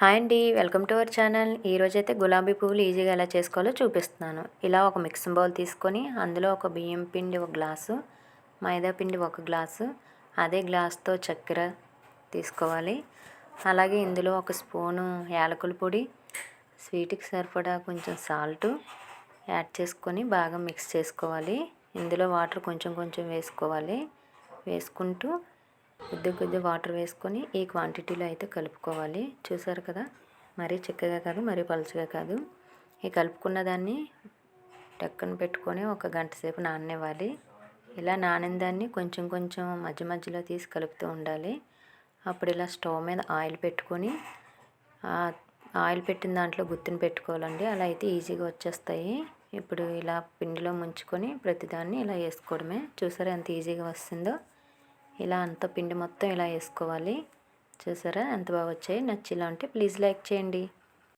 Hi అండి welcome to our channel. ఈరోజైతే గులాబీ పువ్వులు ఈజీగా ఎలా చేసుకోవాలో చూపిస్తున్నాను. ఇలా ఒక మిక్సింగ్ బౌల్ తీసుకొని అందులో ఒక బియ్యం పిండి ఒక గ్లాసు మైదా పిండి ఒక గ్లాసు అదే గ్లాస్తో చక్కెర తీసుకోవాలి. అలాగే ఇందులో ఒక స్పూను యాలకుల పొడి స్వీట్కి సరిపడా కొంచెం సాల్ట్ యాడ్ చేసుకొని బాగా మిక్స్ చేసుకోవాలి. ఇందులో వాటర్ కొంచెం కొంచెం వేసుకోవాలి. వేసుకుంటూ కొద్ది కొద్ది వాటర్ వేసుకొని ఈ క్వాంటిటీలో అయితే కలుపుకోవాలి. చూసారు కదా? మరీ చిక్కగా కాదు మరీ పలుచగా కాదు. ఈ కలుపుకున్న దాన్ని టక్కన పెట్టుకొని ఒక గంట సేపు నాననివ్వాలి. ఇలా నానిన దాన్ని కొంచెం కొంచెం మధ్య మధ్యలో తీసి కలుపుతూ ఉండాలి. అప్పుడు ఇలా స్టవ్ మీద ఆయిల్ పెట్టుకొని ఆయిల్ పెట్టిన దాంట్లో గుత్తిని పెట్టుకోవాలండి. అలా అయితే ఈజీగా వచ్చేస్తాయి. ఇప్పుడు ఇలా పిండిలో ముంచుకొని ప్రతిదాన్ని ఇలా వేసుకోవడమే. చూసారా ఎంత ఈజీగా వస్తుందో? ఇలా అంత పిండి మొత్తం ఇలా వేసుకోవాలి. చూసారా? ఎంత బాగా వచ్చాయి? నచ్చిలా ఉంటే ప్లీజ్ లైక్ చేయండి.